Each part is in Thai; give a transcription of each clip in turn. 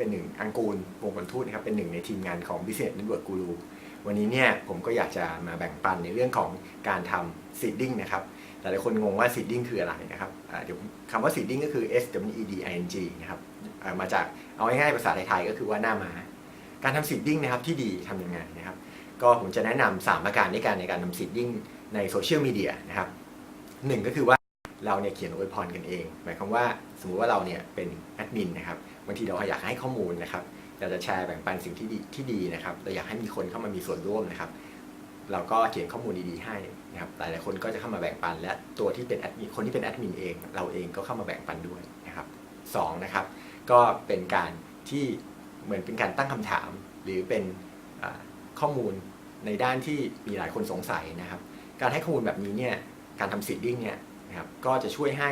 เป็นหนึ่งอังกูลวงผลทูตนะครับเป็นหนึ่งในทีมงานของ Business Network Guru วันนี้เนี่ยผมก็อยากจะมาแบ่งปันในเรื่องของการทำ seeding นะครับหลายๆคนงงว่า seeding คืออะไรนะครับเดี๋ยวคำว่า seeding ก็คือ S W E D I N G นะครับมาจากเอาง่ายๆภาษาไทยๆก็คือว่าหน้ามา การทำ seeding นะครับที่ดีทำยังไงนะครับ ก็ผมจะแนะนำสามประการในการในการทำ seeding ในโซเชียลมีเดียนะครับหนึ่งก็คือว่าเราเนี่ยเขียนอวยพรกันเอง หมายความว่าสมมุติว่าเราเนี่ยเป็น มินนะครับบางทีเราอยากให้ข้อมูลนะครับอยาจะแชร์แบ่งปันสิ่งที่ดีที่ดีนะครับเราอยากให้มีคนเข้ามามีส่วนร่วมนะครับ เราก็เขียนข้อมูลดีๆให้นะครับหลายๆคนก็จะเข้ามาแบ่งปัน และตัวที่เป็นแอดมินคนที่เป็นแอดมินเอง เราเองก็เข้ามาแบ่งปันด้วยนะครับสองนะครับก็เป็นการที่เหมือนเป็นการตั้งคำถาม หรือเป็นข้อมูลในด้านที่มีหลายคนสงสัยนะครับ การให้ข้อมูลแบบนี้เนี่ยการทำซีดดิ้งเนี่ยนะครับก็จะช่วยให้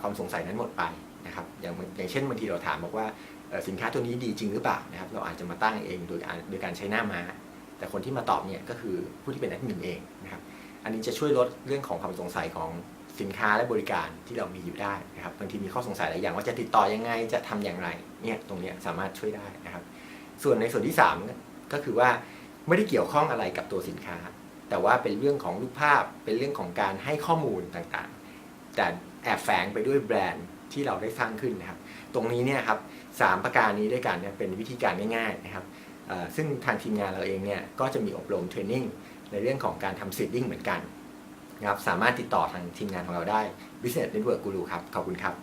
ความสงสัยนั้นหมดไป นะครับอย่างอย่างเช่นบางทีเราถามบอกว่าสินค้าตัวนี้ดีจริงหรือเปล่านะครับเราอาจจะมาตั้งเองโดยการโดยการใช้หน้าม้า แต่คนที่มาตอบเนี่ยก็คือผู้ที่เป็นแอดมินเองนะครับอันนี้จะช่วยลดเรื่องของความสงสัยของสินค้าและบริการที่เรามีอยู่ได้นะครับบางทีมีข้อสงสัยหลายอย่างว่าจะติดต่อยังไงจะทำอย่างไรเนี่ยตรงนี้สามารถช่วยได้นะครับ ส่วนในส่วนที่สามก็คือว่าไม่ได้เกี่ยวข้องอะไรกับตัวสินค้า แต่ว่าเป็นเรื่องของรูปภาพเป็นเรื่องของการให้ข้อมูลต่างๆ แต่แอบแฝงไปด้วยแบรนด์ ที่เราได้สร้างขึ้นนะครับ ตรงนี้เนี่ยครับสามประการนี้ด้วยกันเนี่ยเป็นวิธีการง่ายๆนะครับซึ่งทางทีมงานเราเองเนี่ยก็จะมีอบรมเทรนนิ่งในเรื่องของการทำซีดดิ้งเหมือนกันนะครับสามารถติดต่อทางทีมงานของเราได้ Business Network Guru ครับ ขอบคุณครับ